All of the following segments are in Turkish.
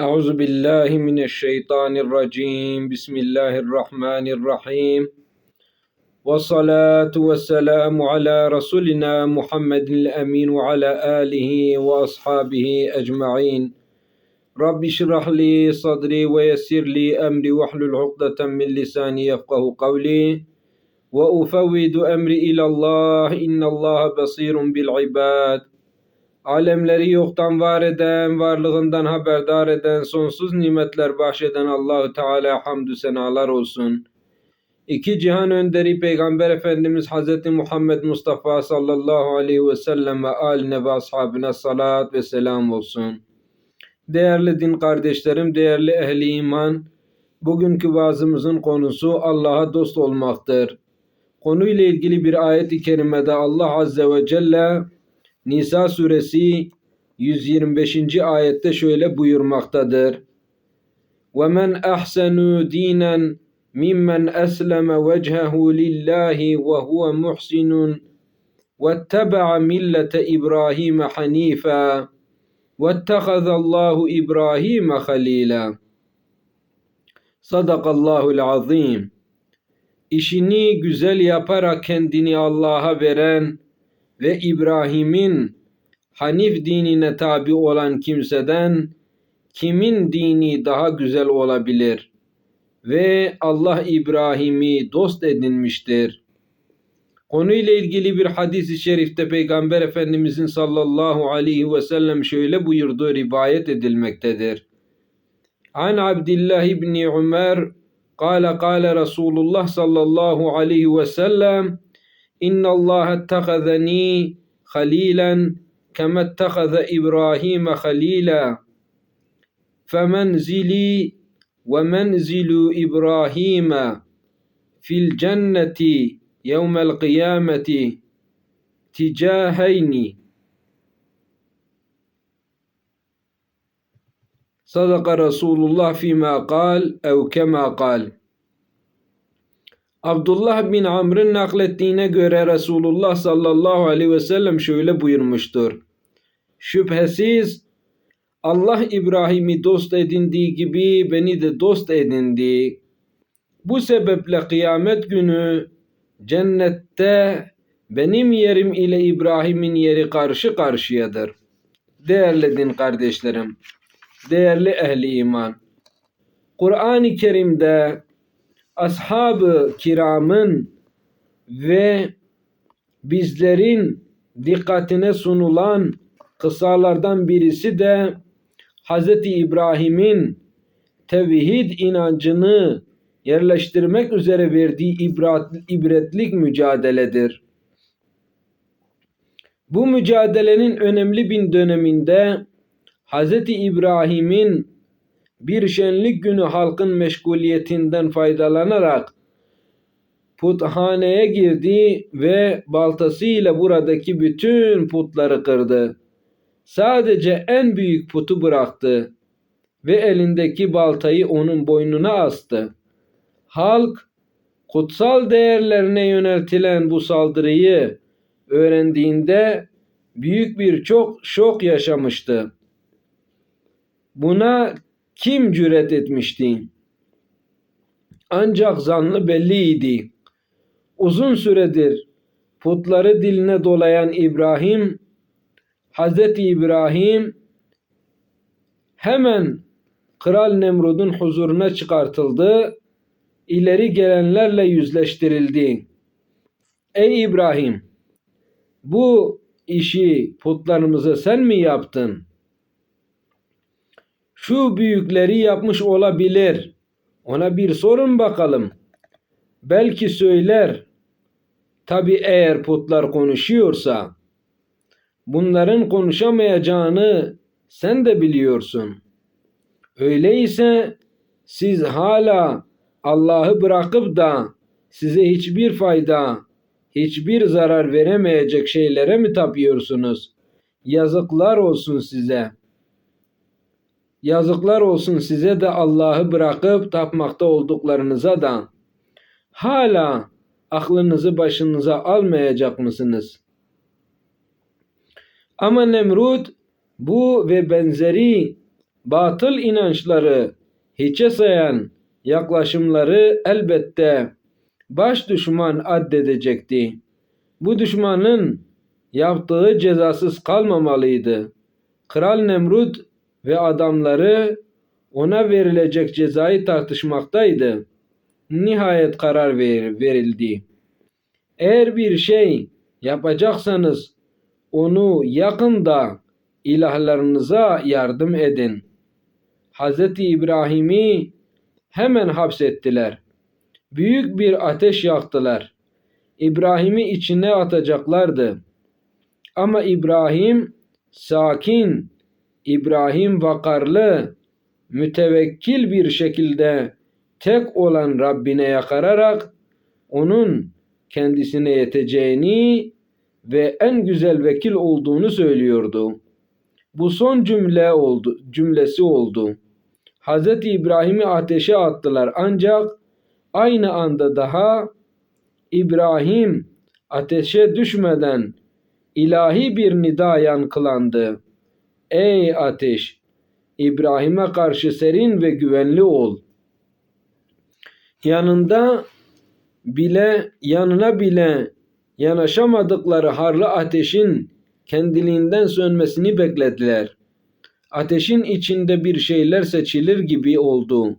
Euzu billahi mineşşeytanirracim. Bismillahirrahmanirrahim. Ve salatu ve selamu ala Resulina Muhammedin emin ve ala alihi ve ashabihi ecma'in. Rabbi şirah li sadri ve yessir li emri ve hlul ukdeten min lisani yefkahu kavli. Ve ufevvidu emri ilallah innallaha basirun bil ibad. Alemleri yoktan var eden, varlığından haberdar eden, sonsuz nimetler bahşeden Allahu Teala hamdü senalar olsun. İki cihan önderi Peygamber Efendimiz Hazreti Muhammed Mustafa sallallahu aleyhi ve sellem ve aline ve ashabine salat ve selam olsun. Değerli din kardeşlerim, değerli ehli iman, bugünkü vaazımızın konusu Allah'a dost olmaktır. Konuyla ilgili bir ayet-i kerimede Allah Azze ve Celle Nisa suresi 125. ayette şöyle buyurmaktadır. وَمَنْ أَحْسَنُ دِينًا مِمَّنْ أَسْلَمَ وَجْهَهُ لِلَّهِ وَهُوَ مُحْسِنٌ وَاتَّبَعَ مِلَّةَ إِبْرَاهِيمَ حَنِيفًا وَاتَّخَذَ اللّٰهُ إِبْرَاهِيمَ خَلِيلًا Sadakallahul azim. İşini güzel yaparak kendini Allah'a veren ve İbrahim'in Hanif dinine tabi olan kimseden kimin dini daha güzel olabilir? Ve Allah İbrahim'i dost edinmiştir. Konuyla ilgili bir hadis-i şerifte Peygamber Efendimizin sallallahu aleyhi ve sellem şöyle buyurduğu rivayet edilmektedir. An Abdullah İbni Ömer قال قال رسول الله صلى الله عليه وسلم إن الله اتخذني خليلا كما اتخذ إبراهيم خليلا. فمنزلي ومنزل إبراهيم في الجنة يوم القيامة تجاهين. صدق رسول الله فيما قال أو كما قال. Abdullah bin Amr'ın naklettiğine göre Resulullah sallallahu aleyhi ve sellem şöyle buyurmuştur. Şüphesiz Allah İbrahim'i dost edindiği gibi beni de dost edindi. Bu sebeple kıyamet günü cennette benim yerim ile İbrahim'in yeri karşı karşıyadır. Değerli din kardeşlerim, değerli ehli iman. Kur'an-ı Kerim'de ashab-ı kiramın ve bizlerin dikkatine sunulan kısalardan birisi de Hz. İbrahim'in tevhid inancını yerleştirmek üzere verdiği ibretlik mücadeledir. Bu mücadelenin önemli bir döneminde Hz. İbrahim'in bir şenlik günü halkın meşguliyetinden faydalanarak puthaneye girdi ve baltasıyla buradaki bütün putları kırdı. Sadece en büyük putu bıraktı ve elindeki baltayı onun boynuna astı. Halk kutsal değerlerine yöneltilen bu saldırıyı öğrendiğinde büyük bir çok şok yaşamıştı. Buna kim cüret etmişti? Ancak zanlı belliydi. Uzun süredir putları diline dolayan İbrahim, Hazreti İbrahim hemen Kral Nemrud'un huzuruna çıkartıldı, ileri gelenlerle yüzleştirildi. Ey İbrahim, bu işi putlarımıza sen mi yaptın? Şu büyükleri yapmış olabilir. Ona bir sorun bakalım. Belki söyler. Tabi eğer putlar konuşuyorsa. Bunların konuşamayacağını sen de biliyorsun. Öyleyse siz hala Allah'ı bırakıp da size hiçbir fayda, hiçbir zarar veremeyecek şeylere mi tapıyorsunuz? Yazıklar olsun size. Yazıklar olsun size de Allah'ı bırakıp tapmakta olduklarınıza da. Hala aklınızı başınıza almayacak mısınız? Ama Nemrut bu ve benzeri batıl inançları hiçe sayan yaklaşımları elbette baş düşman addedecekti. Bu düşmanın yaptığı cezasız kalmamalıydı. Kral Nemrut ve adamları ona verilecek cezayı tartışmaktaydı. Nihayet karar ver, verildi. Eğer bir şey yapacaksanız onu yakında ilahlarınıza yardım edin. Hz. İbrahim'i hemen hapsettiler. Büyük bir ateş yaktılar. İbrahim'i içine atacaklardı. Ama İbrahim sakin, İbrahim vakarlı, mütevekkil bir şekilde tek olan Rabbine yakararak onun kendisine yeteceğini ve en güzel vekil olduğunu söylüyordu. Bu son cümle oldu, cümlesi oldu. Hz. İbrahim'i ateşe attılar ancak aynı anda daha İbrahim ateşe düşmeden ilahi bir nida yankılandı. Ey ateş! İbrahim'e karşı serin ve güvenli ol. Yanında bile yanına bile yanaşamadıkları harlı ateşin kendiliğinden sönmesini beklediler. Ateşin içinde bir şeyler seçilir gibi oldu.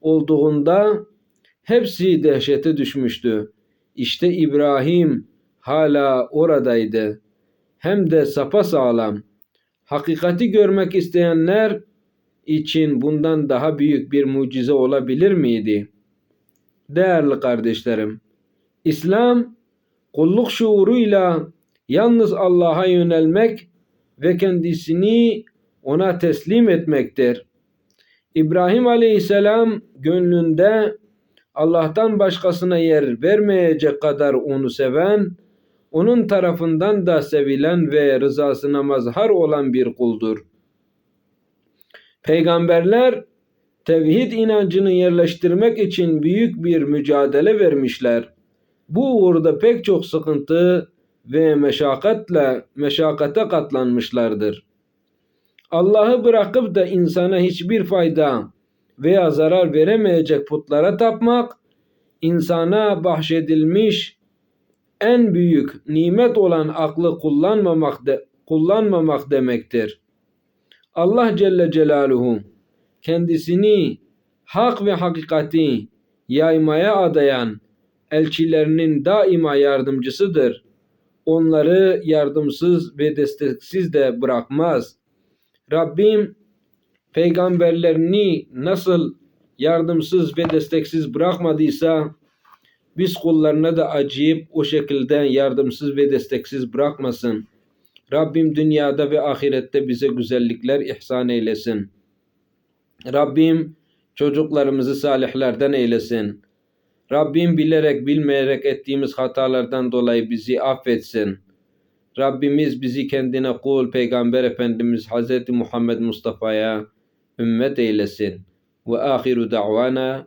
Olduğunda hepsi dehşete düşmüştü. İşte İbrahim hala oradaydı. Hem de sapasağlam. Hakikati görmek isteyenler için bundan daha büyük bir mucize olabilir miydi? Değerli kardeşlerim, İslam kulluk şuuruyla yalnız Allah'a yönelmek ve kendisini ona teslim etmektir. İbrahim Aleyhisselam gönlünde Allah'tan başkasına yer vermeyecek kadar onu seven, onun tarafından da sevilen ve rızasına mazhar olan bir kuldur. Peygamberler tevhid inancını yerleştirmek için büyük bir mücadele vermişler. Bu uğurda pek çok sıkıntı ve meşakkatle meşakkate katlanmışlardır. Allah'ı bırakıp da insana hiçbir fayda veya zarar veremeyecek putlara tapmak, insana bahşedilmiş en büyük nimet olan aklı kullanmamak, de, kullanmamak demektir. Allah Celle Celaluhu kendisini hak ve hakikati yaymaya adayan elçilerinin daima yardımcısıdır. Onları yardımsız ve desteksiz de bırakmaz. Rabbim peygamberlerini nasıl yardımsız ve desteksiz bırakmadıysa biz kullarına da acıyıp o şekilde yardımsız ve desteksiz bırakmasın. Rabbim dünyada ve ahirette bize güzellikler ihsan eylesin. Rabbim çocuklarımızı salihlerden eylesin. Rabbim bilerek bilmeyerek ettiğimiz hatalardan dolayı bizi affetsin. Rabbimiz bizi kendine kul Peygamber Efendimiz Hz. Muhammed Mustafa'ya ümmet eylesin. Ve ahiru da'vana